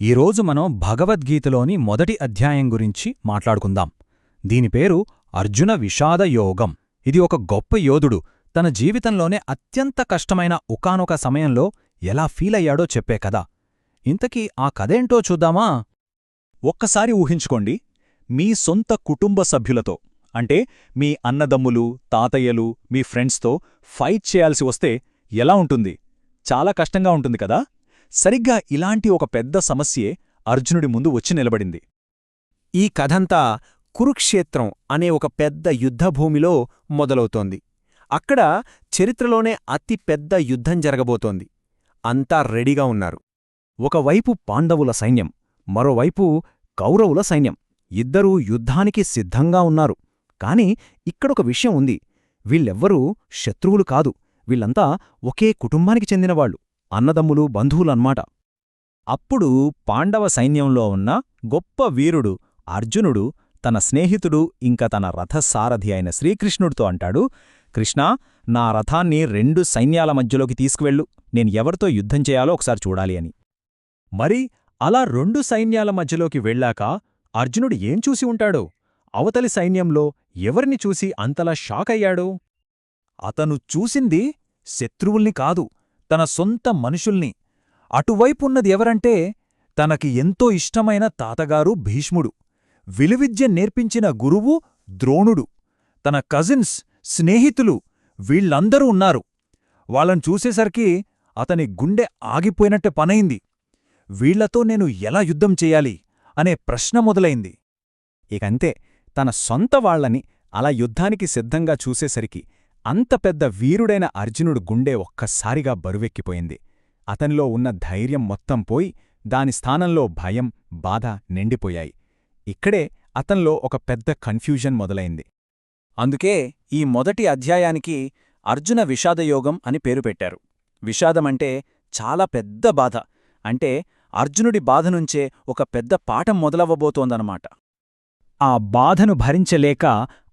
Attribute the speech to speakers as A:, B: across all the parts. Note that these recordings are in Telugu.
A: ఈరోజు మనం భగవద్గీతలోని మొదటి అధ్యాయం గురించి మాట్లాడుకుందాం. దీని పేరు అర్జున విషాద యోగం. ఇది ఒక గొప్ప యోధుడు తన జీవితంలోనే అత్యంత కష్టమైన ఒకానొక సమయంలో ఎలా ఫీలయ్యాడో చెప్పే కథ. ఇంతకీ ఆ కథేంటో చూద్దామా?
B: ఒక్కసారి ఊహించుకోండి. మీ సొంత కుటుంబ సభ్యులతో అంటే మీ అన్నదమ్ములు తాతయ్యలు మీ ఫ్రెండ్స్తో ఫైట్ చేయాల్సి వస్తే ఎలా ఉంటుంది? చాలా కష్టంగా ఉంటుంది కదా? సరిగ్గా ఇలాంటి ఒక పెద్ద సమస్యే అర్జునుడి ముందు వచ్చి నిలబడింది.
C: ఈ కథంతా కురుక్షేత్రం అనే ఒక పెద్ద యుద్ధభూమిలో మొదలవుతోంది. అక్కడ చరిత్రలోనే అతి పెద్ద యుద్ధం జరగబోతోంది. అంతా రెడీగా ఉన్నారు. ఒకవైపు పాండవుల సైన్యం మరోవైపు కౌరవుల సైన్యం. ఇద్దరూ యుద్ధానికి సిద్ధంగా ఉన్నారు. కాని ఇక్కడొక విషయం ఉంది. వీళ్ళెవ్వరూ శత్రువులు కాదు. వీళ్ళంతా ఒకే కుటుంబానికి చెందినవాళ్ళు అన్నదమ్ములు బంధువులన్మాట.
B: అప్పుడు పాండవ సైన్యంలో ఉన్న గొప్ప వీరుడు అర్జునుడు తన స్నేహితుడు ఇంక తన రథసారథి అయిన శ్రీకృష్ణుడితో అంటాడు కృష్ణా నా రథాన్ని రెండు సైన్యాల మధ్యలోకి తీసుకువెళ్ళు. నేను ఎవరితో యుద్ధం చేయాలో ఒకసారి చూడాలి అని. మరి అలా రెండు సైన్యాల మధ్యలోకి వెళ్ళాక అర్జునుడు ఏం చూసి ఉంటాడో? అవతలి సైన్యంలో ఎవరిని చూసి అంతలా షాకయ్యాడు? అతను చూసింది శత్రువుల్ని కాదు. తన సొంత మనుషుల్ని. అటువైపున్నది ఎవరంటే తనకి ఎంతో ఇష్టమైన తాతగారు భీష్ముడు. విలువిద్య నేర్పించిన గురువు ద్రోణుడు. తన కజిన్స్ స్నేహితులు వీళ్ళందరూ ఉన్నారు. వాళ్ళని చూసేసరికి అతని గుండె ఆగిపోయినట్టే పనైంది. వీళ్ళతో నేను ఎలా యుద్ధం చెయ్యాలి అనే ప్రశ్న మొదలైంది.
C: ఇకంతే తన సొంత వాళ్ళని అలా యుద్ధానికి సిద్ధంగా చూసేసరికి అంత పెద్ద వీరుడైన అర్జునుడు గుండె ఒక్కసారిగా బరువెక్కిపోయింది. అతనిలో ఉన్న ధైర్యం మొత్తం పోయి దాని స్థానంలో భయం బాధ నిండిపోయాయి. ఇక్కడే అతనిలో ఒక పెద్ద కన్ఫ్యూజన్ మొదలైంది.
B: అందుకే ఈ మొదటి అధ్యాయానికి అర్జున విషాదయోగం అని పేరు పెట్టారు. విషాదమంటే చాలా పెద్ద బాధ. అంటే అర్జునుడి బాధనుంచే ఒక పెద్ద పాఠం మొదలవ్వబోతోందనమాట
D: ఆ బాధను భరించలేక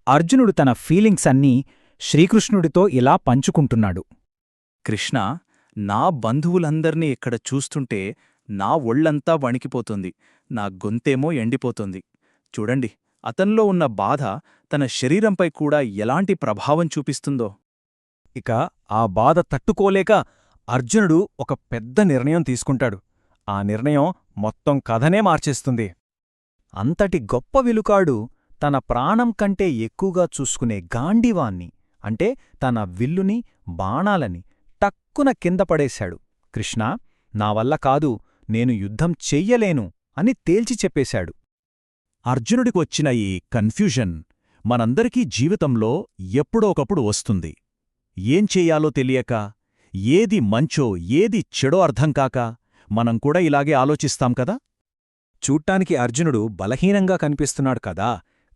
D: అర్జునుడు తన ఫీలింగ్స్ అన్నీ శ్రీకృష్ణుడితో ఇలా పంచుకుంటున్నాడు.
B: కృష్ణ నా బంధువులందర్నీ ఇక్కడ చూస్తుంటే నా ఒళ్ళంతా వణికిపోతుంది. నా గొంతేమో ఎండిపోతుంది. చూడండి అతన్లో ఉన్న బాధ తన శరీరంపై కూడా ఎలాంటి ప్రభావం చూపిస్తుందో.
C: ఇక ఆ బాధ తట్టుకోలేక అర్జునుడు ఒక పెద్ద నిర్ణయం తీసుకుంటాడు. ఆ నిర్ణయం మొత్తం కథనే మార్చేస్తుంది. అంతటి గొప్ప విలుకాడు తన ప్రాణం కంటే ఎక్కువగా చూసుకునే గాండివాన్ని అంటే తన విల్లుని బాణాలని టక్కున కింద పడేశాడు. కృష్ణా నా వల్ల కాదు నేను యుద్ధం చెయ్యలేను అని తేల్చి చెప్పేశాడు.
B: అర్జునుడికొచ్చిన ఈ కన్ఫ్యూజన్ మనందరికీ జీవితంలో ఎప్పుడో ఒకప్పుడు వస్తుంది. ఏం చెయ్యాలో తెలియక ఏది మంచో ఏది చెడో అర్థంకాక మనం కూడా ఇలాగే ఆలోచిస్తాం కదా?
C: చూట్టానికి అర్జునుడు బలహీనంగా కనిపిస్తున్నాడు కదా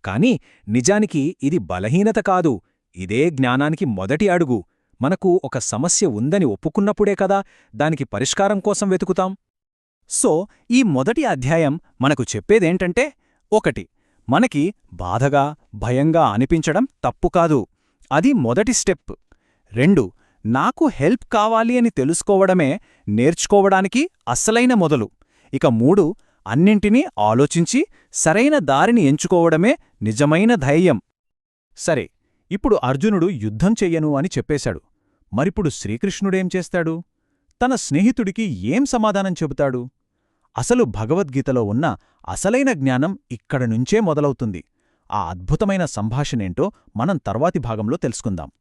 C: కాని నిజానికి ఇది బలహీనత కాదు ఇదే జ్ఞానానికి మొదటి అడుగు. మనకు ఒక సమస్య ఉందని ఒప్పుకున్నప్పుడే కదా దానికి పరిష్కారం కోసం వెతుకుతాం. సో ఈ మొదటి అధ్యాయం మనకు చెప్పేదేంటంటే ఒకటి మనకి బాధగా భయంగా అనిపించడం తప్పు కాదు. అది మొదటి స్టెప్. రెండు నాకు హెల్ప్ కావాలి అని తెలుసుకోవడమే నేర్చుకోవడానికి అస్సలైన మొదలు. ఇక మూడు అన్నింటినీ ఆలోచించి సరైన దారిని ఎంచుకోవడమే నిజమైన ధైర్యం. సరే ఇప్పుడు అర్జునుడు యుద్ధం చెయ్యను అని చెప్పేశాడు. మరిప్పుడు శ్రీకృష్ణుడేం చేస్తాడు? తన స్నేహితుడికి ఏం సమాధానం చెబుతాడు? అసలు భగవద్గీతలో ఉన్న అసలైన జ్ఞానం ఇక్కడనుంచే మొదలవుతుంది. ఆ అద్భుతమైన సంభాషణేంటో మనం తర్వాతి భాగంలో తెలుసుకుందాం.